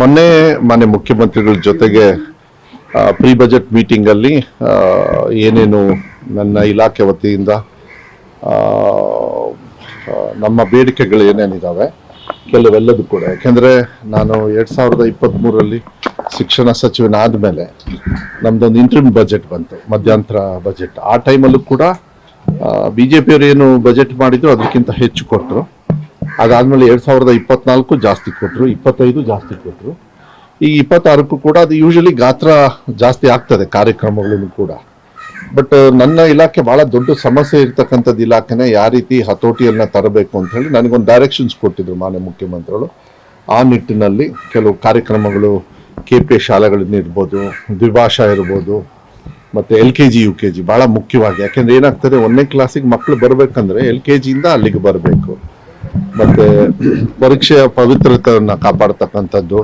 ಮೊನ್ನೆ ಮಾನ್ಯ ಮುಖ್ಯಮಂತ್ರಿಗಳ ಜೊತೆಗೆ ಪ್ರೀ ಬಜೆಟ್ ಮೀಟಿಂಗಲ್ಲಿ ಏನೇನು ನನ್ನ ಇಲಾಖೆ ವತಿಯಿಂದ ನಮ್ಮ ಬೇಡಿಕೆಗಳು ಏನೇನಿದ್ದಾವೆ ಕೆಲವೆಲ್ಲದೂ ಕೂಡ. ಯಾಕೆಂದರೆ ನಾನು ಎರಡು ಸಾವಿರದ ಇಪ್ಪತ್ತ್ಮೂರರಲ್ಲಿ ಶಿಕ್ಷಣ ಸಚಿವನಾದ ಮೇಲೆ ನಮ್ದೊಂದು ಇಂಟ್ರಿಮ್ ಬಜೆಟ್ ಬಂತು, ಮಧ್ಯಂತರ ಬಜೆಟ್ ಆ ಟೈಮಲ್ಲೂ ಕೂಡ ಬಿ ಜೆ ಪಿಯವರು ಏನು ಬಜೆಟ್ ಮಾಡಿದ್ರು ಅದಕ್ಕಿಂತ ಹೆಚ್ಚು ಕೊಟ್ಟರು. ಅದಾದ್ಮೇಲೆ ಎರಡು ಸಾವಿರದ ಇಪ್ಪತ್ನಾಲ್ಕು ಜಾಸ್ತಿ ಕೊಟ್ಟರು ಇಪ್ಪತ್ತೈದು ಜಾಸ್ತಿ ಕೊಟ್ಟರು ಈ ಇಪ್ಪತ್ತಾರಕ್ಕೂ ಕೂಡ ಅದು ಯೂಶಲಿ ಗಾತ್ರ ಜಾಸ್ತಿ ಆಗ್ತದೆ ಕಾರ್ಯಕ್ರಮಗಳನ್ನು ಕೂಡ. ಬಟ್ ನನ್ನ ಇಲಾಖೆ ಬಹಳ ದೊಡ್ಡ ಸಮಸ್ಯೆ ಇರ್ತಕ್ಕಂಥದ್ದು ಇಲಾಖೆನ ಯಾವ ರೀತಿ ಹತೋಟಿಯನ್ನ ತರಬೇಕು ಅಂತ ಹೇಳಿ ನನಗೊಂದು ಡೈರೆಕ್ಷನ್ಸ್ ಕೊಟ್ಟಿದ್ರು ಮಾನ್ಯ ಮುಖ್ಯಮಂತ್ರಿಗಳು. ಆ ನಿಟ್ಟಿನಲ್ಲಿ ಕೆಲವು ಕಾರ್ಯಕ್ರಮಗಳು ಕೆ ಪಿ ಶಾಲೆಗಳನ್ನ ಇರ್ಬೋದು, ದ್ವಿಭಾಷಾ ಇರ್ಬೋದು, ಮತ್ತೆ L K G, U K G ಬಹಳ ಮುಖ್ಯವಾಗಿ. ಯಾಕೆಂದ್ರೆ ಏನಾಗ್ತದೆ, ಒಂದನೇ ಕ್ಲಾಸಿಗೆ ಮಕ್ಕಳು ಬರಬೇಕಂದ್ರೆ ಎಲ್ ಕೆ ಜಿಯಿಂದ ಅಲ್ಲಿಗೆ ಬರಬೇಕು. ಮತ್ತೆ ಪರೀಕ್ಷೆಯ ಪವಿತ್ರತೆಯನ್ನ ಕಾಪಾಡ್ತಕ್ಕಂಥದ್ದು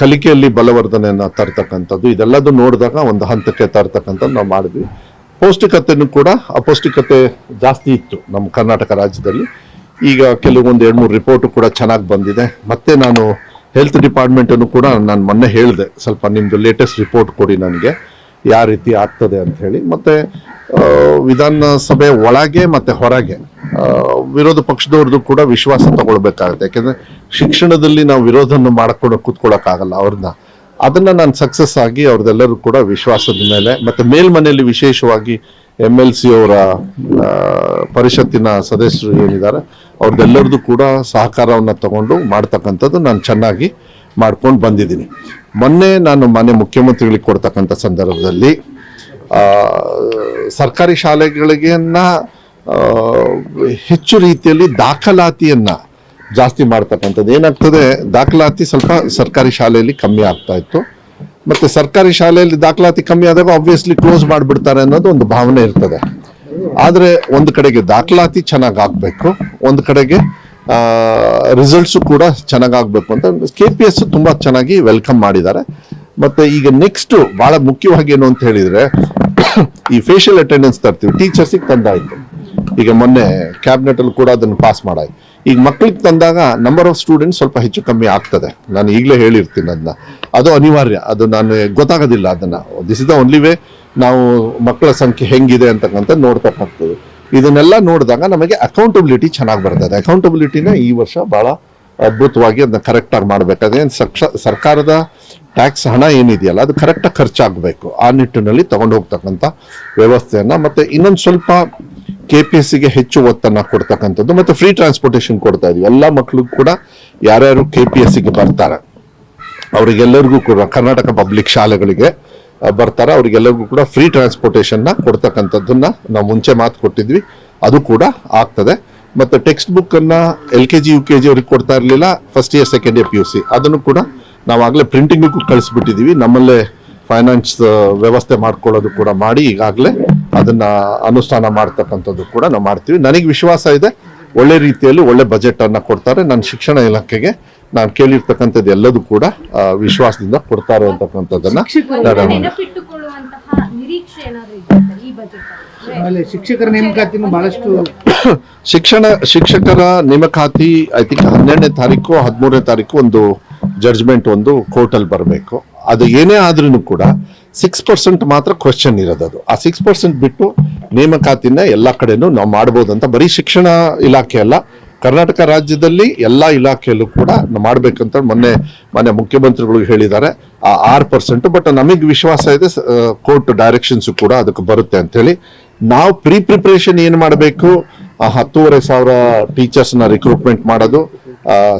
ಕಲಿಕೆಯಲ್ಲಿ ಬಲವರ್ಧನೆಯನ್ನ ತರ್ತಕ್ಕಂಥದ್ದು ಇದೆಲ್ಲದೂ ನೋಡಿದಾಗ ಒಂದು ಹಂತಕ್ಕೆ ತರ್ತಕ್ಕಂಥದ್ದು ನಾವು ಮಾಡಿದ್ವಿ. ಪೌಷ್ಟಿಕತೆಯನ್ನು ಕೂಡ ಅಪೌಷ್ಟಿಕತೆ ಜಾಸ್ತಿ ಇತ್ತು ನಮ್ಮ ಕರ್ನಾಟಕ ರಾಜ್ಯದಲ್ಲಿ. ಈಗ ಕೆಲವೊಂದು ಎರಡು ಮೂರು ರಿಪೋರ್ಟ್ ಕೂಡ ಚೆನ್ನಾಗಿ ಬಂದಿದೆ. ಮತ್ತೆ ನಾನು ಹೆಲ್ತ್ ಡಿಪಾರ್ಟ್ಮೆಂಟನ್ನು ಕೂಡ ನಾನು ಮೊನ್ನೆ ಹೇಳಿದೆ, ಸ್ವಲ್ಪ ನಿಮ್ಮದು ಲೇಟೆಸ್ಟ್ ರಿಪೋರ್ಟ್ ಕೊಡಿ ನನಗೆ, ಯಾವ ರೀತಿ ಆಗ್ತದೆ ಅಂತ ಹೇಳಿ. ಮತ್ತೆ ವಿಧಾನಸಭೆ ಒಳಗೆ ಮತ್ತೆ ಹೊರಗೆ ವಿರೋಧ ಪಕ್ಷದವ್ರದ್ದು ಕೂಡ ವಿಶ್ವಾಸ ತಗೊಳ್ಬೇಕಾಗುತ್ತೆ. ಯಾಕೆಂದ್ರೆ ಶಿಕ್ಷಣದಲ್ಲಿ ನಾವು ವಿರೋಧವನ್ನು ಮಾಡ್ಕೊಂಡು ಕೂತ್ಕೊಳ್ಳೋಕ್ಕಾಗಲ್ಲ ಅವ್ರನ್ನ. ಅದನ್ನ ನಾನು ಸಕ್ಸಸ್ ಆಗಿ ಅವ್ರದ್ದೆಲ್ಲರೂ ಕೂಡ ವಿಶ್ವಾಸದ ಮೇಲೆ, ಮತ್ತೆ ಮೇಲ್ಮನೆಯಲ್ಲಿ ವಿಶೇಷವಾಗಿ ಎಂ ಎಲ್ ಸಿ ಅವರ ಪರಿಷತ್ತಿನ ಸದಸ್ಯರು ಏನಿದ್ದಾರೆ, ಅವ್ರದ್ದೆಲ್ಲರದ್ದು ಕೂಡ ಸಹಕಾರವನ್ನು ತಗೊಂಡು ಮಾಡ್ತಕ್ಕಂಥದ್ದು ನಾನು ಚೆನ್ನಾಗಿ ಮಾಡ್ಕೊಂಡು ಬಂದಿದ್ದೀನಿ. ಮೊನ್ನೆ ನಾನು ಮಾನ್ಯ ಮುಖ್ಯಮಂತ್ರಿಗಳಿಗೆ ಕೊಡ್ತಕ್ಕಂಥ ಸಂದರ್ಭದಲ್ಲಿ ಸರ್ಕಾರಿ ಶಾಲೆಗಳಿಗೆನ್ನ ಹೆಚ್ಚು ರೀತಿಯಲ್ಲಿ ದಾಖಲಾತಿಯನ್ನು ಜಾಸ್ತಿ ಮಾಡ್ತಕ್ಕಂಥದ್ದು. ಏನಾಗ್ತದೆ, ದಾಖಲಾತಿ ಸ್ವಲ್ಪ ಸರ್ಕಾರಿ ಶಾಲೆಯಲ್ಲಿ ಕಮ್ಮಿ ಆಗ್ತಾ ಇತ್ತು. ಮತ್ತು ಸರ್ಕಾರಿ ಶಾಲೆಯಲ್ಲಿ ದಾಖಲಾತಿ ಕಮ್ಮಿ ಆದಾಗ ಆಬ್ವಿಯಸ್ಲಿ ಕ್ಲೋಸ್ ಮಾಡಿಬಿಡ್ತಾರೆ ಅನ್ನೋದು ಒಂದು ಭಾವನೆ ಇರ್ತದೆ. ಆದರೆ ಒಂದು ಕಡೆಗೆ ದಾಖಲಾತಿ ಚೆನ್ನಾಗಿ ಆಗಬೇಕು, ಒಂದು ಕಡೆಗೆ ರಿಸಲ್ಟ್ಸು ಕೂಡ ಚೆನ್ನಾಗಾಗಬೇಕು ಅಂತ. ಕೆ ಪಿ ಎಸ್ ತುಂಬ ಚೆನ್ನಾಗಿ ವೆಲ್ಕಮ್ ಮಾಡಿದ್ದಾರೆ. ಮತ್ತೆ ಈಗ ನೆಕ್ಸ್ಟ್ ಬಹಳ ಮುಖ್ಯವಾಗಿ ಏನು ಅಂತ ಹೇಳಿದ್ರೆ, ಈ ಫೇಶಿಯಲ್ ಅಟೆಂಡೆನ್ಸ್ ತರ್ತೀವಿ. ಟೀಚರ್ಸಿಗೆ ತಂದಾಯ್ತು. ಈಗ ಮೊನ್ನೆ ಕ್ಯಾಬಿನೆಟ್ ಅಲ್ಲಿ ಕೂಡ ಅದನ್ನು ಪಾಸ್ ಮಾಡಾಯ್ತು. ಈಗ ಮಕ್ಕಳಿಗೆ ತಂದಾಗ ನಂಬರ್ ಆಫ್ ಸ್ಟೂಡೆಂಟ್ಸ್ ಸ್ವಲ್ಪ ಹೆಚ್ಚು ಕಮ್ಮಿ ಆಗ್ತದೆ. ನಾನು ಈಗಲೇ ಹೇಳಿರ್ತೀನಿ ಅದನ್ನ ಅದು ಅನಿವಾರ್ಯ. ಅದು ನಾನು ಗೊತ್ತಾಗೋದಿಲ್ಲ ಅದನ್ನ. This is the only way ನಾವು ಮಕ್ಕಳ ಸಂಖ್ಯೆ ಹೆಂಗಿದೆ ಅಂತಕ್ಕಂಥ ನೋಡ್ತಕ್ಕಂಥದ್ದು ಇದನ್ನೆಲ್ಲ ನೋಡಿದಾಗ ನಮಗೆ ಅಕೌಂಟಬಿಲಿಟಿ ಚೆನ್ನಾಗಿ ಬರ್ತದೆ. ಅಕೌಂಟಬಿಲಿಟಿನ ಈ ವರ್ಷ ಬಹಳ ಅದ್ಭುತವಾಗಿ ಅದನ್ನ ಕರೆಕ್ಟಾಗಿ ಮಾಡಬೇಕಾದ್ರೆ ಸರ್ಕಾರದ ಟ್ಯಾಕ್ಸ್ ಹಣ ಏನಿದೆಯಲ್ಲ, ಅದು ಕರೆಕ್ಟಾಗಿ ಖರ್ಚಾಗಬೇಕು. ಆ ನಿಟ್ಟಿನಲ್ಲಿ ತಗೊಂಡು ಹೋಗ್ತಕ್ಕಂಥ ವ್ಯವಸ್ಥೆಯನ್ನ ಮತ್ತೆ ಇನ್ನೊಂದು ಸ್ವಲ್ಪ ಕೆ ಪಿ ಎಸ್ ಸಿಗೆ ಹೆಚ್ಚು ಒತ್ತನ್ನ ಕೊಡ್ತಕ್ಕಂಥದ್ದು ಮತ್ತೆ ಫ್ರೀ ಟ್ರಾನ್ಸ್ಪೋರ್ಟೇಷನ್ ಕೊಡ್ತಾ ಇದೀವಿ. ಎಲ್ಲ ಮಕ್ಕಳಿಗೂ ಕೂಡ ಯಾರ್ಯಾರು ಕೆ ಪಿ ಎಸ್ ಸಿಗೆ ಬರ್ತಾರೆ, ಅವರಿಗೆಲ್ಲರಿಗೂ ಕೂಡ ಕರ್ನಾಟಕ ಪಬ್ಲಿಕ್ ಶಾಲೆಗಳಿಗೆ ಬರ್ತಾರೆ. ಅವರಿಗೆಲ್ಲರಿಗೂ ಕೂಡ ಫ್ರೀ ಟ್ರಾನ್ಸ್ಪೋರ್ಟೇಷನ್ನ ಕೊಡ್ತಕ್ಕಂಥದ್ದನ್ನ ನಾವು ಮುಂಚೆ ಮಾತು ಕೊಟ್ಟಿದ್ವಿ. ಅದು ಕೂಡ ಆಗ್ತದೆ. ಮತ್ತೆ ಟೆಕ್ಸ್ಟ್ ಬುಕ್ ಅನ್ನ L K G U K G ಅವ್ರಿಗೆ ಕೊಡ್ತಾ ಇರಲಿಲ್ಲ. First year second year P U C ಅದನ್ನು ಕೂಡ ನಾವು ಆಗಲೇ ಪ್ರಿಂಟಿಂಗ್ ಕಳಿಸ್ಬಿಟ್ಟಿದ್ದೀವಿ ನಮ್ಮಲ್ಲೇ ಫೈನಾನ್ಸ್ ವ್ಯವಸ್ಥೆ ಮಾಡ್ಕೊಳ್ಳೋದು ಕೂಡ ಮಾಡಿ ಈಗಾಗಲೇ ಅದನ್ನ ಅನುಷ್ಠಾನ ಮಾಡ್ತಕ್ಕಂಥದ್ದು ಕೂಡ ನಾವು ಮಾಡ್ತೀವಿ. ನನಗೆ ವಿಶ್ವಾಸ ಇದೆ. ಒಳ್ಳೆ ರೀತಿಯಲ್ಲಿ ಒಳ್ಳೆ ಬಜೆಟ್ ಅನ್ನ ಕೊಡ್ತಾರೆ. ನನ್ನ ಶಿಕ್ಷಣ ಇಲಾಖೆಗೆ ನಾನು ಕೇಳಿರ್ತಕ್ಕಂಥದ್ದು ಎಲ್ಲದೂ ಕೂಡ ವಿಶ್ವಾಸದಿಂದ ಕೊಡ್ತಾರೆ ಅಂತಕ್ಕಂಥದ್ದನ್ನ ಶಿಕ್ಷಕರ ನೇಮಕಾತಿ ಬಹಳಷ್ಟು ಶಿಕ್ಷಣ ಶಿಕ್ಷಕರ ನೇಮಕಾತಿ ಐ ತಿಂಕ್ ಹನ್ನೆರಡನೇ ತಾರೀಕು ಹದಿಮೂರನೇ ತಾರೀಕು ಒಂದು ಜಡ್ಜ್ಮೆಂಟ್ ಒಂದು ಕೋರ್ಟಲ್ಲಿ ಬರಬೇಕು. ಅದು ಏನೇ ಆದ್ರೂ ಕೂಡ ಸಿಕ್ಸ್ ಪರ್ಸೆಂಟ್ ಮಾತ್ರ ಕ್ವಶನ್ ಇರೋದದು ಆ ಸಿಕ್ಸ್ ಪರ್ಸೆಂಟ್ ಬಿಟ್ಟು ನೇಮಕಾತಿನ ಎಲ್ಲ ಕಡೆನೂ ನಾವು ಮಾಡ್ಬೋದು ಅಂತ ಬರೀ ಶಿಕ್ಷಣ ಇಲಾಖೆ ಅಲ್ಲ, ಕರ್ನಾಟಕ ರಾಜ್ಯದಲ್ಲಿ ಎಲ್ಲ ಇಲಾಖೆಯಲ್ಲೂ ಕೂಡ ಮಾಡ್ಬೇಕಂತ ಮೊನ್ನೆ ಮೊನ್ನೆ ಮುಖ್ಯಮಂತ್ರಿಗಳು ಹೇಳಿದ್ದಾರೆ. ಆ ಆರು ಪರ್ಸೆಂಟ್ ಬಟ್ ನಮಗೆ ವಿಶ್ವಾಸ ಇದೆ ಕೋರ್ಟ್ ಡೈರೆಕ್ಷನ್ಸು ಕೂಡ ಅದಕ್ಕೆ ಬರುತ್ತೆ ಅಂತ ಹೇಳಿ. ನಾವು ಪ್ರೀ ಪ್ರಿಪ್ರೇಷನ್ ಏನು ಮಾಡಬೇಕು? ಹತ್ತೂವರೆ ಸಾವಿರ ಟೀಚರ್ಸ್ನ ರಿಕ್ರೂಟ್ಮೆಂಟ್ ಮಾಡೋದು.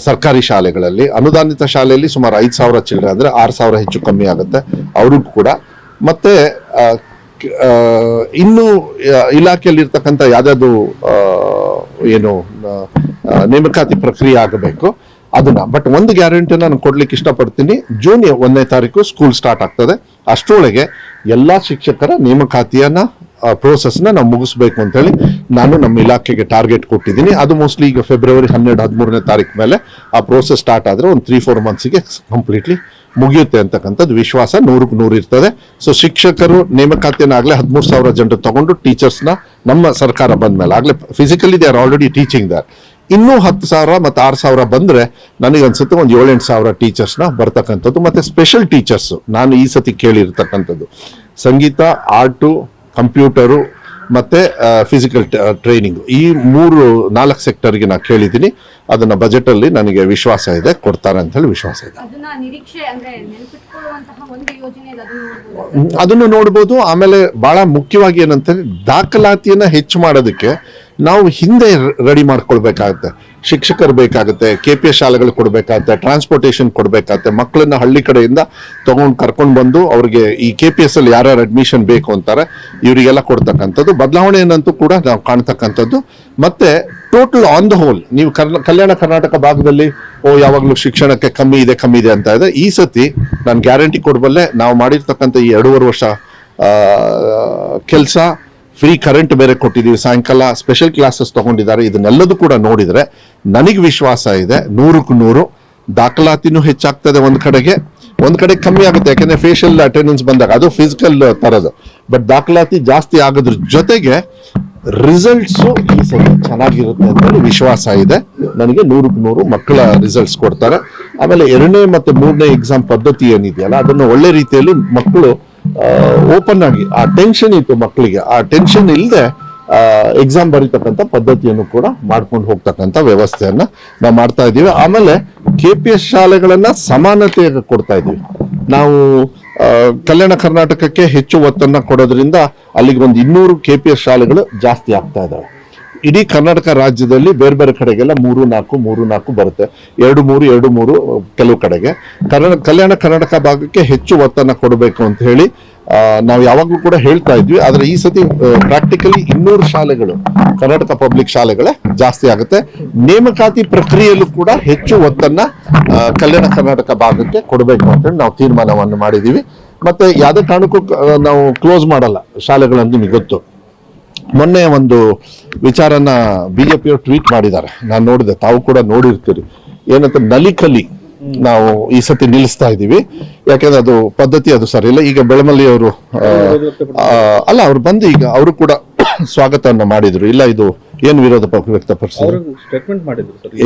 ಸರ್ಕಾರಿ ಶಾಲೆಗಳಲ್ಲಿ, ಅನುದಾನಿತ ಶಾಲೆಯಲ್ಲಿ ಸುಮಾರು ಐದು ಸಾವಿರ ಚಿಲ್ಲರೆ ಅಂದರೆ ಆರು ಸಾವಿರ ಹೆಚ್ಚು ಕಮ್ಮಿ ಆಗುತ್ತೆ. ಅವ್ರಿಗೂ ಕೂಡ. ಮತ್ತು ಇನ್ನೂ ಇಲಾಖೆಯಲ್ಲಿರ್ತಕ್ಕಂಥ ಯಾವ್ದಾದ್ರು ಏನು ನೇಮಕಾತಿ ಪ್ರಕ್ರಿಯೆ ಆಗಬೇಕು. ಅದನ್ನ. ಬಟ್ ಒಂದು ಗ್ಯಾರಂಟಿ ನಾನು ಕೊಡ್ಲಿಕ್ಕೆ ಇಷ್ಟಪಡ್ತೀನಿ. ಜೂನ್ ಒಂದನೇ ತಾರೀಕು ಸ್ಕೂಲ್ ಸ್ಟಾರ್ಟ್ ಆಗ್ತದೆ. ಅಷ್ಟರೊಳಗೆ ಎಲ್ಲ ಶಿಕ್ಷಕರ ನೇಮಕಾತಿಯನ್ನ ಪ್ರೋಸೆಸ್ನ ನಾವು ಮುಗಿಸ್ಬೇಕು ಅಂತ ಹೇಳಿ ನಾನು ನಮ್ಮ ಇಲಾಖೆಗೆ ಟಾರ್ಗೆಟ್ ಕೊಟ್ಟಿದ್ದೀನಿ. ಅದು ಮೋಸ್ಟ್ಲಿ ಈಗ ಫೆಬ್ರವರಿ ಹನ್ನೆರಡು, ಹದಿಮೂರನೇ ತಾರೀಕು ಮೇಲೆ ಆ ಪ್ರೋಸೆಸ್ ಸ್ಟಾರ್ಟ್ ಆದರೆ ಒಂದು ತ್ರೀ ಫೋರ್ ಮಂತ್ಸ್ಗೆ ಕಂಪ್ಲೀಟ್ಲಿ ಮುಗಿಯುತ್ತೆ ಅಂತಕ್ಕಂಥದ್ದು ವಿಶ್ವಾಸ. ನೂರಕ್ಕೆ ನೂರು ಇರ್ತದೆ. ಸೊ ಶಿಕ್ಷಕರು ನೇಮಕಾತಿಯನ್ನು ಆಗಲೇ ಹದಿಮೂರು ಸಾವಿರ ಜನರು ತಗೊಂಡು ಟೀಚರ್ಸ್ನ ನಮ್ಮ ಸರ್ಕಾರ ಬಂದ ಮೇಲೆ ಆಗಲೇ physically they are already teaching there ಇನ್ನೂ ಹತ್ತು ಸಾವಿರ ಮತ್ತು ಆರು ಸಾವಿರ ಬಂದರೆ ನನಗೆ ಅನ್ಸುತ್ತೆ ಒಂದು ಏಳೆಂಟು ಸಾವಿರ ಟೀಚರ್ಸ್ನ ಬರ್ತಕ್ಕಂಥದ್ದು ಮತ್ತು ಸ್ಪೆಷಲ್ ಟೀಚರ್ಸು ನಾನು ಈ ಸತಿ ಕೇಳಿರ್ತಕ್ಕಂಥದ್ದು. ಸಂಗೀತ ಆರ್ಟು ಕಂಪ್ಯೂಟರು ಮತ್ತು ಫಿಸಿಕಲ್ ಟ್ರೈನಿಂಗು ಈ ಮೂರು ನಾಲ್ಕು ಸೆಕ್ಟರ್ಗೆ ನಾನು ಕೇಳಿದ್ದೀನಿ. ಅದನ್ನು ಬಜೆಟಲ್ಲಿ ನನಗೆ ವಿಶ್ವಾಸ ಇದೆ ಕೊಡ್ತಾರೆ ಅಂತ ಹೇಳಿ ವಿಶ್ವಾಸ ಇದೆ. ಅದನ್ನ ನೋಡ್ಬೋದು. ಆಮೇಲೆ ಭಾಳ ಮುಖ್ಯವಾಗಿ ಏನಂತಂದರೆ ದಾಖಲಾತಿಯನ್ನು ಹೆಚ್ಚು ಮಾಡೋದಕ್ಕೆ ನಾವು ಹಿಂದೆ ರೆಡಿ ಮಾಡ್ಕೊಳ್ಬೇಕಾಗತ್ತೆ. ಶಿಕ್ಷಕರು ಬೇಕಾಗುತ್ತೆ ಕೆ ಪಿ ಎಸ್ ಶಾಲೆಗಳು ಕೊಡಬೇಕಾಗತ್ತೆ ಟ್ರಾನ್ಸ್ಪೋರ್ಟೇಷನ್ ಕೊಡಬೇಕಾಗತ್ತೆ, ಮಕ್ಕಳನ್ನ ಹಳ್ಳಿ ಕಡೆಯಿಂದ ತಗೊಂಡು ಕರ್ಕೊಂಡು ಬಂದು ಅವ್ರಿಗೆ ಈ ಕೆ ಪಿ ಎಸ್ ಅಲ್ಲಿ ಯಾರ್ಯಾರು ಅಡ್ಮಿಷನ್ ಬೇಕು ಅಂತಾರೆ, ಇವರಿಗೆಲ್ಲ ಕೊಡ್ತಕ್ಕಂಥದ್ದು. ಬದಲಾವಣೆಯನ್ನಂತೂ ಕೂಡ ನಾವು ಕಾಣ್ತಕ್ಕಂಥದ್ದು. ಮತ್ತೆ ಟೋಟಲ್ ಆನ್ ದ ಹೋಲ್ ನೀವು ಕಲ್ಯಾಣ ಕರ್ನಾಟಕ ಭಾಗದಲ್ಲಿ, ಓ, ಯಾವಾಗಲೂ ಶಿಕ್ಷಣಕ್ಕೆ ಕಮ್ಮಿ ಇದೆ ಕಮ್ಮಿ ಇದೆ ಅಂತ ಇದೆ. ಈ ಸತಿ ನಾನು ಗ್ಯಾರಂಟಿ ಕೊಡಬಲ್ಲೆ, ನಾವು ಮಾಡಿರ್ತಕ್ಕಂಥ ಈ ಎರಡೂವರೆ ವರ್ಷ ಕೆಲಸ ಫ್ರೀ ಕರೆಂಟ್ ಬೇರೆ ಕೊಟ್ಟಿದ್ದೀವಿ. ಸಾಯಂಕಾಲ ಸ್ಪೆಷಲ್ ಕ್ಲಾಸಸ್ ತಗೊಂಡಿದ್ದಾರೆ. ಇದನ್ನೆಲ್ಲದೂ ಕೂಡ ನೋಡಿದರೆ ನನಗೆ ವಿಶ್ವಾಸ ಇದೆ. ನೂರಕ್ಕೆ ನೂರು. ದಾಖಲಾತಿನೂ ಹೆಚ್ಚಾಗ್ತದೆ ಒಂದು ಕಡೆಗೆ. ಒಂದು ಕಡೆ ಕಮ್ಮಿ ಆಗುತ್ತೆ. ಯಾಕೆಂದರೆ ಫೇಶಿಯಲ್ ಅಟೆಂಡೆನ್ಸ್ ಬಂದಾಗ ಅದು ಫಿಸಿಕಲ್ ಥರದ್ದು ಬಟ್ ದಾಖಲಾತಿ ಜಾಸ್ತಿ ಆಗೋದ್ರ ಜೊತೆಗೆ ರಿಸಲ್ಟ್ಸು ಈ ಸಲ ಚೆನ್ನಾಗಿರುತ್ತೆ ಅಂತ ಹೇಳಿ ವಿಶ್ವಾಸ ಇದೆ. ನನಗೆ ನೂರಕ್ಕೆ ನೂರು ಮಕ್ಕಳ ರಿಸಲ್ಟ್ಸ್ ಕೊಡ್ತಾರೆ. ಆಮೇಲೆ ಎರಡನೇ ಮತ್ತು ಮೂರನೇ ಎಕ್ಸಾಮ್ ಪದ್ಧತಿ ಏನಿದೆಯಲ್ಲ, ಅದನ್ನು ಒಳ್ಳೆ ರೀತಿಯಲ್ಲಿ ಮಕ್ಕಳು ಓಪನ್ ಆಗಿ, ಆ ಟೆನ್ಷನ್ ಇತ್ತು ಮಕ್ಕಳಿಗೆ ಆ ಟೆನ್ಷನ್ ಇಲ್ಲದೆ ಎಕ್ಸಾಮ್ ಬರೀತಕ್ಕಂಥ ಪದ್ಧತಿಯನ್ನು ಕೂಡ ಮಾಡ್ಕೊಂಡು ಹೋಗ್ತಕ್ಕಂಥ ವ್ಯವಸ್ಥೆಯನ್ನ ನಾವು ಮಾಡ್ತಾ ಇದ್ದೀವಿ. ಆಮೇಲೆ ಕೆ ಪಿ ಎಸ್ ಶಾಲೆಗಳನ್ನ ಸಮಾನತೆಯಾಗಿ ಕೊಡ್ತಾ ಇದ್ದೀವಿ. ನಾವು ಕಲ್ಯಾಣ ಕರ್ನಾಟಕಕ್ಕೆ ಹೆಚ್ಚು ಒತ್ತನ್ನ ಕೊಡೋದ್ರಿಂದ ಅಲ್ಲಿಗೆ ಒಂದು ಇನ್ನೂರು ಕೆ ಪಿ ಎಸ್ ಶಾಲೆಗಳು ಜಾಸ್ತಿ ಆಗ್ತಾ ಇದ್ದಾವೆ ಇಡೀ ಕರ್ನಾಟಕ ರಾಜ್ಯದಲ್ಲಿ ಬೇರೆ ಬೇರೆ ಕಡೆಗೆಲ್ಲ ಮೂರು ನಾಲ್ಕು ಮೂರು ನಾಲ್ಕು ಬರುತ್ತೆ. ಎರಡು ಮೂರು ಎರಡು ಮೂರು ಕೆಲವು ಕಡೆಗೆ. ಕರ್ನಾಟಕ ಕಲ್ಯಾಣ ಕರ್ನಾಟಕ ಭಾಗಕ್ಕೆ ಹೆಚ್ಚು ಒತ್ತನ್ನ ಕೊಡಬೇಕು ಅಂತ ಹೇಳಿ ನಾವು ಯಾವಾಗಲೂ ಕೂಡ ಹೇಳ್ತಾ ಇದ್ವಿ. ಆದ್ರೆ ಈ ಸತಿ ಪ್ರಾಕ್ಟಿಕಲಿ ಇನ್ನೂರು ಶಾಲೆಗಳು, ಕರ್ನಾಟಕ ಪಬ್ಲಿಕ್ ಶಾಲೆಗಳೇ ಜಾಸ್ತಿ ಆಗುತ್ತೆ. ನೇಮಕಾತಿ ಪ್ರಕ್ರಿಯೆಯಲ್ಲೂ ಕೂಡ ಹೆಚ್ಚು ಒತ್ತನ್ನ ಕಲ್ಯಾಣ ಕರ್ನಾಟಕ ಭಾಗಕ್ಕೆ ಕೊಡಬೇಕು ಅಂತ ಹೇಳಿ ನಾವು ತೀರ್ಮಾನವನ್ನು ಮಾಡಿದೀವಿ ಮತ್ತೆ ಯಾವುದೇ ಕಾರಣಕ್ಕೂ ನಾವು ಕ್ಲೋಸ್ ಮಾಡಲ್ಲ. ಶಾಲೆಗಳನ್ನು ನಿಮಗೆ ಗೊತ್ತು. ಮೊನ್ನೆ ಒಂದು ವಿಚಾರನ ಬಿಜೆಪಿಯವರು ಟ್ವೀಟ್ ಮಾಡಿದ್ದಾರೆ. ನಾನು ನೋಡಿದೆ ತಾವು ಕೂಡ ನೋಡಿರ್ತೀರಿ. ಏನಂತ ನಲಿಕಲಿ ನಾವು ಈ ಸತಿ ನಿಲ್ಲಿಸ್ತಾ ಇದ್ದೀವಿ. ಯಾಕಂದ್ರೆ ಅದು ಪದ್ಧತಿ ಅದು ಸರಿ ಇಲ್ಲ. ಈಗ ಬೆಳಮಲ್ಲಿ ಅವರು ಅಲ್ಲ ಅವ್ರು ಬಂದು ಈಗ ಅವರು ಕೂಡ ಸ್ವಾಗತವನ್ನ ಮಾಡಿದ್ರು. ಇಲ್ಲ ಇದು ಏನು ವಿರೋಧ ಪಕ್ಷ ವ್ಯಕ್ತಪಡಿಸಿದ್ರು?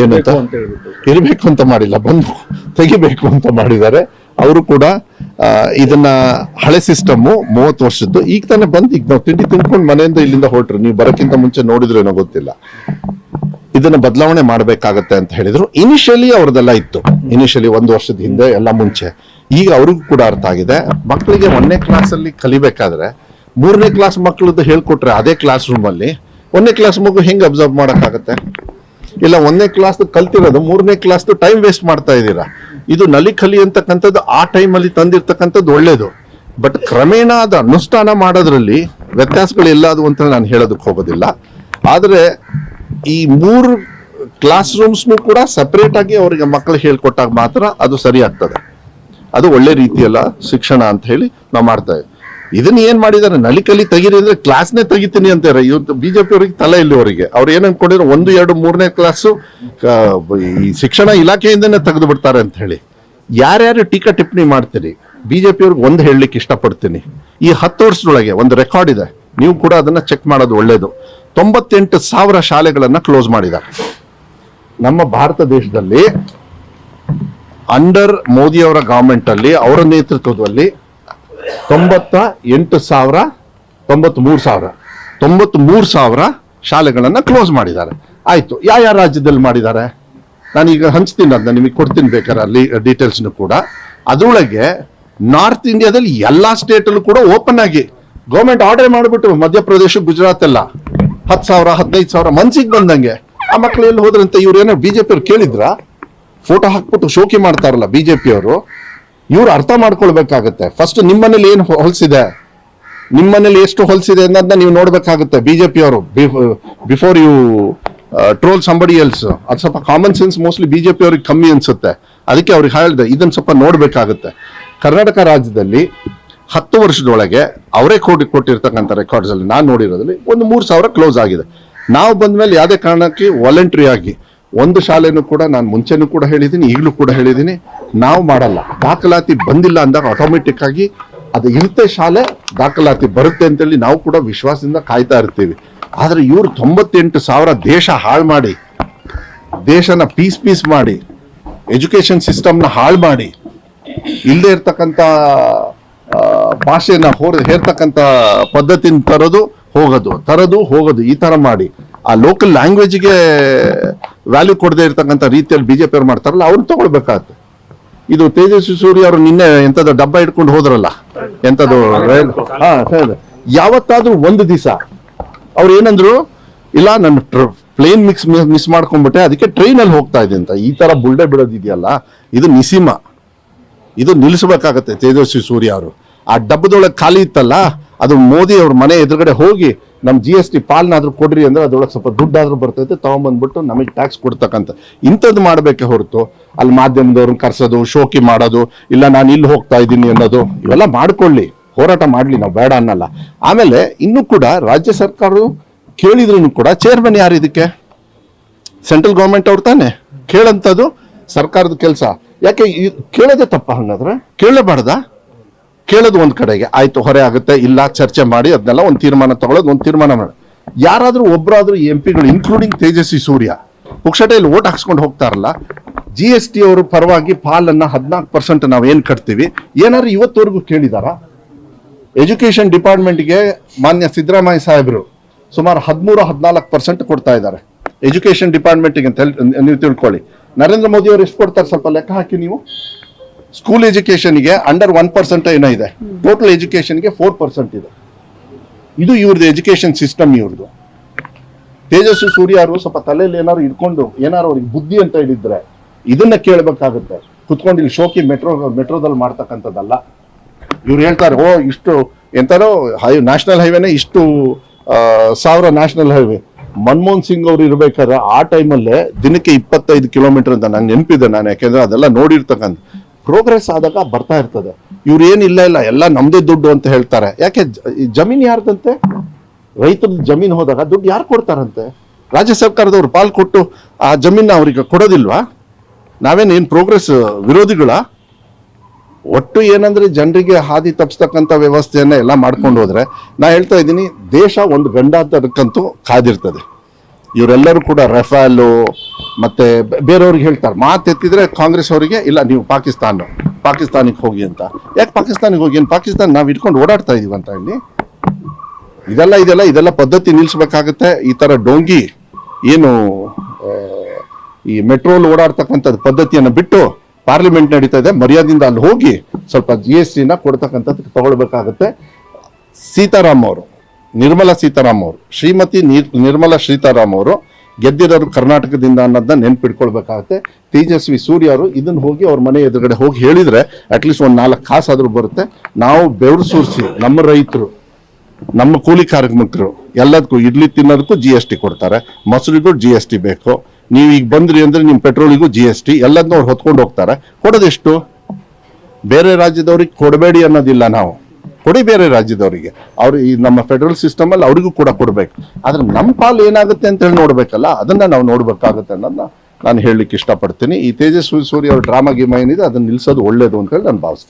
ಏನಂತ? ಇರಬೇಕು ಅಂತ ಮಾಡಿಲ್ಲ. ಬಂದು ತೆಗಿಬೇಕು ಅಂತ ಮಾಡಿದ್ದಾರೆ. ಅವರು ಕೂಡ ಇದನ್ನ ಹಳೆ ಸಿಸ್ಟಮ್ ಮೂವತ್ತು ವರ್ಷದ್ದು. ಈಗ ತಾನೇ ಬಂದು, ಈಗ ನಾವು ತಿಂಡಿ ತಿನ್ಕೊಂಡು ಮನೆಯಿಂದ ಇಲ್ಲಿಂದ ಹೊರಟ್ರು. ನೀವು ಬರೋಕ್ಕಿಂತ ಮುಂಚೆ ನೋಡಿದ್ರೇನೋ ಗೊತ್ತಿಲ್ಲ. ಇದನ್ನ ಬದಲಾವಣೆ ಮಾಡಬೇಕಾಗತ್ತೆ ಅಂತ ಹೇಳಿದ್ರು. ಇನಿಷಿಯಲಿ ಅವ್ರದ್ದೆಲ್ಲ ಇತ್ತು. ಇನಿಷಿಯಲಿ ಒಂದು ವರ್ಷದ ಹಿಂದೆ, ಎಲ್ಲ ಮುಂಚೆ. ಈಗ ಅವ್ರಿಗೂ ಕೂಡ ಅರ್ಥ ಆಗಿದೆ. ಮಕ್ಕಳಿಗೆ ಒಂದನೇ ಕ್ಲಾಸ್ ಅಲ್ಲಿ ಕಲಿಬೇಕಾದ್ರೆ, ಮೂರನೇ ಕ್ಲಾಸ್ ಮಕ್ಕಳದ್ದು ಹೇಳ್ಕೊಟ್ರೆ ಅದೇ ಕ್ಲಾಸ್ ರೂಮ್ ಅಲ್ಲಿ, ಒಂದನೇ ಕ್ಲಾಸ್ ಮಗು ಹೆಂಗ್ ಅಬ್ಸರ್ವ್ ಮಾಡಕ್ಕಾಗತ್ತೆ? ಇಲ್ಲ ಒಂದನೇ ಕ್ಲಾಸ್ ಕಲ್ತಿರೋದು, ಮೂರನೇ ಕ್ಲಾಸ್ ಟೈಮ್ ವೇಸ್ಟ್ ಮಾಡ್ತಾ ಇದ್ದೀರಾ? ಇದು ನಲಿ ಕಲಿ ಅಂತಕ್ಕಂಥದ್ದು ಆ ಟೈಮಲ್ಲಿ ತಂದಿರ್ತಕ್ಕಂಥದ್ದು ಒಳ್ಳೇದು. ಬಟ್ ಕ್ರಮೇಣ ಅದು ಅನುಷ್ಠಾನ ಮಾಡೋದ್ರಲ್ಲಿ ವ್ಯತ್ಯಾಸಗಳು ಅದು ಅಂತ ನಾನು ಹೇಳೋದಕ್ಕೆ ಹೋಗೋದಿಲ್ಲ. ಆದರೆ ಈ ಮೂರು ಕ್ಲಾಸ್ ರೂಮ್ಸ್ನು ಕೂಡ ಸಪ್ರೇಟ್ ಆಗಿ ಅವರಿಗೆ ಮಕ್ಕಳು ಹೇಳ್ಕೊಟ್ಟಾಗ ಮಾತ್ರ ಅದು ಸರಿ ಅದು ಒಳ್ಳೆ ರೀತಿಯಲ್ಲ ಶಿಕ್ಷಣ ಅಂತ ಹೇಳಿ ನಾವು ಮಾಡ್ತಾ ಇದನ್ನ ಏನ್ ಮಾಡಿದಾರೆ ನಲಿಕಲಿ ತೆಗೀರಿ ಅಂದ್ರೆ ಕ್ಲಾಸ್ನೇ ತೆಗಿತೀನಿ ಅಂತಾರೆ. ಇವತ್ತು ಬಿಜೆಪಿ ಅವರಿಗೆ ತಲೆ ಇಲ್ಲ ಅವರಿಗೆ. ಅವ್ರು ಏನ್ ಅನ್ಕೊಂಡಿದ್ರು? ಒಂದು, ಎರಡು, ಮೂರನೇ ಕ್ಲಾಸು ಈ ಶಿಕ್ಷಣ ಇಲಾಖೆಯಿಂದನೇ ತೆಗೆದು ಬಿಡ್ತಾರೆ ಅಂತ ಹೇಳಿ. ಯಾರ್ಯಾರು ಟೀಕಾ ಟಿಪ್ಪಣಿ ಮಾಡ್ತೀರಿ? ಬಿಜೆಪಿ ಅವ್ರಿಗೆ ಒಂದು ಹೇಳಲಿಕ್ಕೆ ಇಷ್ಟಪಡ್ತೀನಿ. ಈ ಹತ್ತು ವರ್ಷದೊಳಗೆ ಒಂದು ರೆಕಾರ್ಡ್ ಇದೆ. ನೀವು ಕೂಡ ಅದನ್ನ ಚೆಕ್ ಮಾಡೋದು ಒಳ್ಳೇದು. ತೊಂಬತ್ತೆಂಟು ಸಾವಿರ ಶಾಲೆಗಳನ್ನ ಕ್ಲೋಸ್ ಮಾಡಿದ್ದಾರೆ. ನಮ್ಮ ಭಾರತ ದೇಶದಲ್ಲಿ ಅಂಡರ್ ಮೋದಿ ಅವರ ಗವರ್ಮೆಂಟ್ ಅಲ್ಲಿ, ಅವರ ನೇತೃತ್ವದಲ್ಲಿ ತೊಂಬತ್ತ ಎಂಟು ಸಾವಿರ ತೊಂಬತ್ ಮೂರು ಸಾವಿರ. ತೊಂಬತ್ ಮೂರು ಸಾವಿರ ಶಾಲೆಗಳನ್ನ ಕ್ಲೋಸ್ ಮಾಡಿದ್ದಾರೆ. ಆಯ್ತು ಯಾವ ಯಾವ ರಾಜ್ಯದಲ್ಲಿ ಮಾಡಿದ್ದಾರೆ? ನಾನೀಗ ಹಂಚ್ತೀನಿ ಅದನ್ನ, ನಿಮಗೆ ಕೊಡ್ತೀನಿ ಬೇಕಾದ್ರೆ ಅಲ್ಲಿ ಡೀಟೇಲ್ಸ್ನು ಕೂಡ. ಅದರೊಳಗೆ ನಾರ್ತ್ ಇಂಡಿಯಾದಲ್ಲಿ ಎಲ್ಲಾ ಸ್ಟೇಟಲ್ಲೂ ಕೂಡ ಓಪನ್ ಆಗಿ ಗೌರ್ಮೆಂಟ್ ಆರ್ಡರ್ ಮಾಡಿಬಿಟ್ಟು ಮಧ್ಯಪ್ರದೇಶ, ಗುಜರಾತ್ ಎಲ್ಲ ಹತ್ತು ಸಾವಿರ, ಹದಿನೈದು ಸಾವಿರ ಮನ್ಸಿಗೆ ಬಂದಂಗೆ ಆ ಮಕ್ಕಳು ಎಲ್ಲಿ ಹೋದ್ರಂತ? ಬಿ ಬಿಜೆಪಿ ಅವ್ರು ಕೇಳಿದ್ರ? ಫೋಟೋ ಹಾಕ್ಬಿಟ್ಟು ಶೋಕಿ ಮಾಡ್ತಾರಲ್ಲ ಬಿಜೆಪಿ ಅವರು. ಇವ್ರು ಅರ್ಥ ಮಾಡ್ಕೊಳ್ಬೇಕಾಗತ್ತೆ. ಫಸ್ಟ್ ನಿಮ್ಮನೇಲಿ ಏನು ಹೊಲ್ಸಿದೆ? ನಿಮ್ಮನೇಲಿ ಎಷ್ಟು ಹೊಲ್ಸಿದೆ ಅನ್ನೋದನ್ನ ನೀವು ನೋಡ್ಬೇಕಾಗುತ್ತೆ ಬಿಜೆಪಿ ಅವರು. Before you troll somebody else ಅದು ಸ್ವಲ್ಪ ಕಾಮನ್ ಸೆನ್ಸ್ ಮೋಸ್ಟ್ಲಿ ಬಿಜೆಪಿ ಅವ್ರಿಗೆ ಕಮ್ಮಿ ಅನ್ಸುತ್ತೆ. ಅದಕ್ಕೆ ಅವ್ರಿಗೆ ಹೇಳಿದೆ ಇದನ್ನ ಸ್ವಲ್ಪ ನೋಡ್ಬೇಕಾಗುತ್ತೆ. ಕರ್ನಾಟಕ ರಾಜ್ಯದಲ್ಲಿ ಹತ್ತು ವರ್ಷದೊಳಗೆ ಅವರೇ ಕೋಟಿ ಕೊಟ್ಟಿರ್ತಕ್ಕಂಥ ರೆಕಾರ್ಡ್ಸ್ ಅಲ್ಲಿ ನಾನು ನೋಡಿರೋದ್ರಲ್ಲಿ ಒಂದು ಮೂರು ಸಾವಿರ ಕ್ಲೋಸ್ ಆಗಿದೆ. ನಾವು ಬಂದ್ಮೇಲೆ ಯಾವುದೇ ಕಾರಣಕ್ಕೆ ವಾಲಂಟ್ರಿ ಆಗಿ ಒಂದು ಶಾಲೆನೂ ಕೂಡ ನಾನು ಮುಂಚೆನೂ ಕೂಡ ಹೇಳಿದ್ದೀನಿ, ಈಗಲೂ ಕೂಡ ಹೇಳಿದ್ದೀನಿ. ನಾವು ಮಾಡಲ್ಲ. ದಾಖಲಾತಿ ಬಂದಿಲ್ಲ ಅಂದಾಗ ಆಟೋಮೆಟಿಕ್ ಆಗಿ ಅದು ಇರುತ್ತೆ ಶಾಲೆ, ದಾಖಲಾತಿ ಬರುತ್ತೆ ಅಂತೇಳಿ ನಾವು ಕೂಡ ವಿಶ್ವಾಸದಿಂದ ಕಾಯ್ತಾ ಇರ್ತೀವಿ. ಆದರೆ ಇವರು ತೊಂಬತ್ತೆಂಟು ಸಾವಿರ ದೇಶ ಹಾಳು ಮಾಡಿ, ದೇಶನ ಪೀಸ್ ಪೀಸ್ ಮಾಡಿ, ಎಜುಕೇಷನ್ ಸಿಸ್ಟಮ್ನ ಹಾಳು ಮಾಡಿ ಇಲ್ಲದೇ ಇರ್ತಕ್ಕಂಥ ಭಾಷೆನ ಹೋರ್, ಹೇರ್ತಕ್ಕಂಥ ಪದ್ಧತಿನ ತರೋದು ಹೋಗೋದು ತರೋದು ಹೋಗೋದು, ಈ ಥರ ಮಾಡಿ. ಆ ಲೋಕಲ್ ಲ್ಯಾಂಗ್ವೇಜ್ಗೆ ವ್ಯಾಲ್ಯೂ ಕೊಡದೇ ಇರತಕ್ಕಂಥ ರೀತಿಯಲ್ಲಿ ಬಿಜೆಪಿ ಅವ್ರು ಮಾಡ್ತಾರಲ್ಲ, ಅವ್ರು ತಗೊಳ್ಬೇಕಾಗತ್ತೆ. ಇದು ತೇಜಸ್ವಿ ಸೂರ್ಯ ಅವರು ನಿನ್ನೆ ಎಂಥದ್ದು ಡಬ್ಬ ಇಟ್ಕೊಂಡು ಹೋದ್ರಲ್ಲ, ಎಂಥದ್ದು ರೈಲ್. ಯಾವತ್ತಾದ್ರೂ ಒಂದು ದಿವಸ ಅವ್ರು ಏನಂದ್ರು, ಇಲ್ಲ ನನ್ನ ಪ್ಲೇನ್ ಮಿಕ್ಸ್ ಮಿಸ್ ಮಾಡ್ಕೊಂಡ್ಬಿಟ್ಟೆ, ಅದಕ್ಕೆ ಟ್ರೈನ್ ಅಲ್ಲಿ ಹೋಗ್ತಾ ಇದೆ ಅಂತ. ಈ ತರ ಬುಲ್ಡೆ ಬಿಡೋದಿದೆಯಲ್ಲ ಇದು ನಿಸಿಮ. ಇದು ನಿಲ್ಲಿಸಬೇಕಾಗತ್ತೆ ತೇಜಸ್ವಿ ಸೂರ್ಯ ಅವರು. ಆ ಡಬ್ಬದೊಳಗೆ ಖಾಲಿ ಇತ್ತಲ್ಲ, ಅದು ಮೋದಿ ಅವ್ರ ಮನೆ ಎದುರುಗಡೆ ಹೋಗಿ ನಮ್ ಜಿ ಎಸ್ ಟಿ ಪಾಲನಾದ್ರೂ ಕೊಡ್ರಿ ಅಂದ್ರೆ ಅದ್ರೊಳಗೆ ಸ್ವಲ್ಪ ದುಡ್ಡಾದ್ರೂ ಬರ್ತೈತೆ, ತಗೊಂಬಂದ್ಬಿಟ್ಟು ನಮಗೆ ಟ್ಯಾಕ್ಸ್ ಕೊಡ್ತಕ್ಕಂಥ ಇಂಥದ್ದು ಮಾಡಬೇಕೆ ಹೊರತು, ಅಲ್ಲಿ ಮಾಧ್ಯಮದವ್ರನ್ನ ಕರೆಸೋದು, ಶೋಕಿ ಮಾಡೋದು, ಇಲ್ಲ ನಾನು ಇಲ್ಲಿ ಹೋಗ್ತಾ ಇದ್ದೀನಿ ಅನ್ನೋದು, ಇವೆಲ್ಲ ಮಾಡ್ಕೊಳ್ಳಿ, ಹೋರಾಟ ಮಾಡಲಿ, ನಾವು ಬೇಡ ಅನ್ನಲ್ಲ. ಆಮೇಲೆ ಇನ್ನೂ ಕೂಡ ರಾಜ್ಯ ಸರ್ಕಾರ ಕೇಳಿದ್ರು ಕೂಡ ಚೇರ್ಮನ್ ಯಾರು ಇದಕ್ಕೆ? ಸೆಂಟ್ರಲ್ ಗೌರ್ಮೆಂಟ್ ಅವ್ರು ತಾನೆ? ಕೇಳಂಥದ್ದು ಸರ್ಕಾರದ ಕೆಲಸ. ಯಾಕೆ ಕೇಳೋದೇ ತಪ್ಪ ಹಂಗಾದ್ರೆ? ಕೇಳಬಾರ್ದ? ಕೇಳೋದು ಒಂದ್ ಕಡೆಗೆ, ಆಯ್ತು, ಹೊರೆ ಆಗುತ್ತೆ, ಇಲ್ಲ, ಚರ್ಚೆ ಮಾಡಿ ಅದನ್ನೆಲ್ಲ ಒಂದು ತೀರ್ಮಾನ ತಗೊಳ್ಳೋದು, ಒಂದು ತೀರ್ಮಾನ ಮಾಡಿ. ಯಾರಾದ್ರೂ ಒಬ್ಬರಾದ್ರೂ ಎಂ ಪಿಗಳು ಇನ್ಕ್ಲೂಡಿಂಗ್ ತೇಜಸ್ವಿ ಸೂರ್ಯ, ಪುಕ್ಷಟೆಯಲ್ಲಿ ಓಟ್ ಹಾಕ್ಸ್ಕೊಂಡು ಹೋಗ್ತಾರಲ್ಲ ಜಿ ಎಸ್ ಟಿ ಅವರು ಪರವಾಗಿ ಪಾಲನ್ನ ಹದಿನಾಲ್ಕು ಪರ್ಸೆಂಟ್ ನಾವು ಏನ್ ಕಟ್ತೀವಿ? ಏನಾದ್ರು ಇವತ್ತವರೆಗೂ ಕೇಳಿದಾರಾ? ಎಜುಕೇಶನ್ ಡಿಪಾರ್ಟ್ಮೆಂಟ್ಗೆ ಮಾನ್ಯ ಸಿದ್ದರಾಮಯ್ಯ ಸಾಹೇಬರು ಸುಮಾರು ಹದಿಮೂರು, ಹದಿನಾಲ್ಕು ಪರ್ಸೆಂಟ್ ಕೊಡ್ತಾ ಇದ್ದಾರೆ. ಎಜುಕೇಶನ್ ಡಿಪಾರ್ಟ್ಮೆಂಟ್ಗೆ ಅಂತ ಹೇಳಿ, ನೀವು ತಿಳ್ಕೊಳ್ಳಿ. ನರೇಂದ್ರ ಮೋದಿ ಅವರು ಎಷ್ಟು ಕೊಡ್ತಾರೆ? ಸ್ವಲ್ಪ ಲೆಕ್ಕ ಹಾಕಿ ನೀವು. ಸ್ಕೂಲ್ ಎಜುಕೇಶನ್ಗೆ ಅಂಡರ್ ಒನ್ ಪರ್ಸೆಂಟ್ ಏನೋ ಇದೆ. ಟೋಟಲ್ ಎಜುಕೇಶನ್ಗೆ ಫೋರ್ ಪರ್ಸೆಂಟ್ ಇದೆ. ಇದು ಇವ್ರದ್ದು ಎಜುಕೇಶನ್ ಸಿಸ್ಟಮ್ ಇವ್ರದ್ದು ತೇಜಸ್ವಿ ಸೂರ್ಯ ಅವರು ಸ್ವಲ್ಪ ತಲೆಯಲ್ಲಿ ಏನಾದ್ರು ಇಟ್ಕೊಂಡು ಏನಾದ್ರು ಅವ್ರಿಗೆ ಬುದ್ಧಿ ಅಂತ ಹೇಳಿದ್ರೆ ಇದನ್ನ ಕೇಳಬೇಕಾಗುತ್ತೆ. ಕುತ್ಕೊಂಡು ಇಲ್ಲಿ ಶೋಕಿ ಮೆಟ್ರೋ, ಮೆಟ್ರೋದಲ್ಲಿ ಮಾಡ್ತಕ್ಕಂಥದ್ದಲ್ಲ. ಇವ್ರು ಹೇಳ್ತಾರೆ, ಓ, ಇಷ್ಟು ಎಂತಾರೋ ಹೈ ನ್ಯಾಷನಲ್ ಹೈವೇನೆ ಇಷ್ಟು ಸಾವಿರ ನ್ಯಾಷನಲ್ ಹೈವೇ ಮನಮೋಹನ್ ಸಿಂಗ್ ಅವರು ಇರ್ಬೇಕಾದ್ರೆ ಆ ಟೈಮಲ್ಲೇ ದಿನಕ್ಕೆ ಇಪ್ಪತ್ತೈದು ಕಿಲೋಮೀಟರ್ ಅಂತ ನಂಗೆ ನೆನಪಿದೆ ನಾನು, ಯಾಕೆಂದ್ರೆ ಅದೆಲ್ಲ ನೋಡಿರ್ತಕ್ಕಂಥ ಪ್ರೋಗ್ರೆಸ್ ಆದಾಗ ಬರ್ತಾ ಇರ್ತದೆ. ಇವ್ರು ಏನಿಲ್ಲ ಇಲ್ಲ ಎಲ್ಲ ನಮ್ದೇ ದುಡ್ಡು ಅಂತ ಹೇಳ್ತಾರೆ. ಯಾಕೆ ಜಮೀನ್ ಯಾರ್ದಂತೆ? ರೈತರ ಜಮೀನು ಹೋದಾಗ ದುಡ್ಡು ಯಾರು ಕೊಡ್ತಾರಂತೆ? ರಾಜ್ಯ ಸರ್ಕಾರದವ್ರು ಪಾಲ್ ಕೊಟ್ಟು ಆ ಜಮೀನ ಅವ್ರಿಗೆ ಕೊಡೋದಿಲ್ವಾ? ನಾವೇನು ಏನು ಪ್ರೋಗ್ರೆಸ್ ವಿರೋಧಿಗಳ? ಒಟ್ಟು ಏನಂದ್ರೆ ಜನರಿಗೆ ಹಾದಿ ತಪ್ಪಿಸ್ತಕ್ಕಂಥ ವ್ಯವಸ್ಥೆಯನ್ನ ಎಲ್ಲ ಮಾಡ್ಕೊಂಡು ಹೋದ್ರೆ, ನಾ ಹೇಳ್ತಾ ಇದ್ದೀನಿ, ದೇಶ ಒಂದು ಗಂಡಾಂತರಕ್ಕಂತೂ ಕಾದಿರ್ತದೆ. ಇವರೆಲ್ಲರೂ ಕೂಡ ರಫಾಲು ಮತ್ತೆ ಬೇರೆಯವ್ರಿಗೆ ಹೇಳ್ತಾರೆ ಮಾತೆತ್ತಿದ್ರೆ ಕಾಂಗ್ರೆಸ್ ಅವರಿಗೆ, ಇಲ್ಲ ನೀವು ಪಾಕಿಸ್ತಾನ ಪಾಕಿಸ್ತಾನಕ್ಕೆ ಹೋಗಿ ಅಂತ. ಯಾಕೆ ಪಾಕಿಸ್ತಾನಿಗೆ ಹೋಗಿ? ಏನು ಪಾಕಿಸ್ತಾನ ನಾವು ಇಟ್ಕೊಂಡು ಓಡಾಡ್ತಾ ಇದೀವಿ ಅಂತ ಇಲ್ಲಿ ಇದೆಲ್ಲ ಇದೆಲ್ಲ ಇದೆಲ್ಲ ಪದ್ಧತಿ ನಿಲ್ಲಿಸ್ಬೇಕಾಗತ್ತೆ ಈ ತರ ಡೋಂಗಿ ಏನು ಈ ಮೆಟ್ರೋಲ್ ಓಡಾಡ್ತಕ್ಕಂಥದ್ದು ಪದ್ಧತಿಯನ್ನು ಬಿಟ್ಟು ಪಾರ್ಲಿಮೆಂಟ್ ನಡೀತಾ ಇದೆ. ಮರ್ಯಾದಿಂದ ಅಲ್ಲಿ ಹೋಗಿ ಸ್ವಲ್ಪ ಜಿ ಎಸ್ ಟಿನ ಕೊಡ್ತಕ್ಕಂಥದ್ದು ತಗೊಳ್ಬೇಕಾಗತ್ತೆ. ಸೀತಾರಾಮ್ ಅವರು. ನಿರ್ಮಲಾ ಸೀತಾರಾಮ್ ಅವರು ಶ್ರೀಮತಿ ನೀರ್- ನಿರ್ಮಲಾ ಸೀತಾರಾಮ್ ಅವರು ಗೆದ್ದಿರೋರು ಕರ್ನಾಟಕದಿಂದ ಅನ್ನೋದನ್ನ ನೆನ್ಪಿಟ್ಕೊಳ್ಬೇಕಾಗತ್ತೆ. ತೇಜಸ್ವಿ ಸೂರ್ಯ ಅವರು ಇದನ್ನ ಹೋಗಿ ಅವ್ರ ಮನೆ ಎದುರುಗಡೆ ಹೋಗಿ ಹೇಳಿದ್ರೆ ಅಟ್ಲೀಸ್ಟ್ ಒಂದು ನಾಲ್ಕು ಕಾಸಾದ್ರೂ ಬರುತ್ತೆ. ನಾವು ಬೆವರು ಸೂರಿಸಿ, ನಮ್ಮ ರೈತರು, ನಮ್ಮ ಕೂಲಿ ಕಾರ್ಮಿಕರು ಎಲ್ಲದಕ್ಕೂ ಇಡ್ಲಿ ತಿನ್ನೋದಕ್ಕೂ ಜಿ ಎಸ್ ಟಿ ಕೊಡ್ತಾರೆ. ಮೊಸರಿಗೂ ಜಿ ಎಸ್ ಟಿ ಬೇಕು. ನೀವು ಈಗ ಬಂದ್ರಿ ಅಂದ್ರೆ ನಿಮ್ಮ ಪೆಟ್ರೋಲಿಗೂ ಜಿ ಎಸ್ ಟಿ ಎಲ್ಲದನ್ನೂ ಅವ್ರು ಹೊತ್ಕೊಂಡು ಹೋಗ್ತಾರೆ. ಕೊಡೋದೆಷ್ಟು? ಬೇರೆ ರಾಜ್ಯದವ್ರಿಗೆ ಕೊಡಬೇಡಿ ಅನ್ನೋದಿಲ್ಲ ನಾವು. ಕೊಡಿ ಬೇರೆ ರಾಜ್ಯದವರಿಗೆ. ಅವ್ರು ಈ ನಮ್ಮ ಫೆಡರಲ್ ಸಿಸ್ಟಮ್ ಅಲ್ಲಿ ಅವರಿಗೂ ಕೂಡ ಕೊಡ್ಬೇಕು. ಆದ್ರೆ ನಮ್ಮ ಪಾಲು ಏನಾಗುತ್ತೆ ಅಂತ ಹೇಳಿ ನೋಡ್ಬೇಕಲ್ಲ, ಅದನ್ನ ನಾವು ನೋಡ್ಬೇಕಾಗುತ್ತೆ ಅನ್ನೋದನ್ನ ನಾನು ಹೇಳಲಿಕ್ಕೆ ಇಷ್ಟಪಡ್ತೀನಿ. ಈ ತೇಜಸ್ವಿ ಸೂರ್ಯ ಅವ್ರ ಡ್ರಾಮಾ ಗೇಮ್ ಏನಿದೆ, ಅದನ್ನ ನಿಲ್ಸೋದು ಒಳ್ಳೇದು ಅಂತ ಹೇಳಿ ನಾನು ಭಾವಿಸ್ತೀನಿ.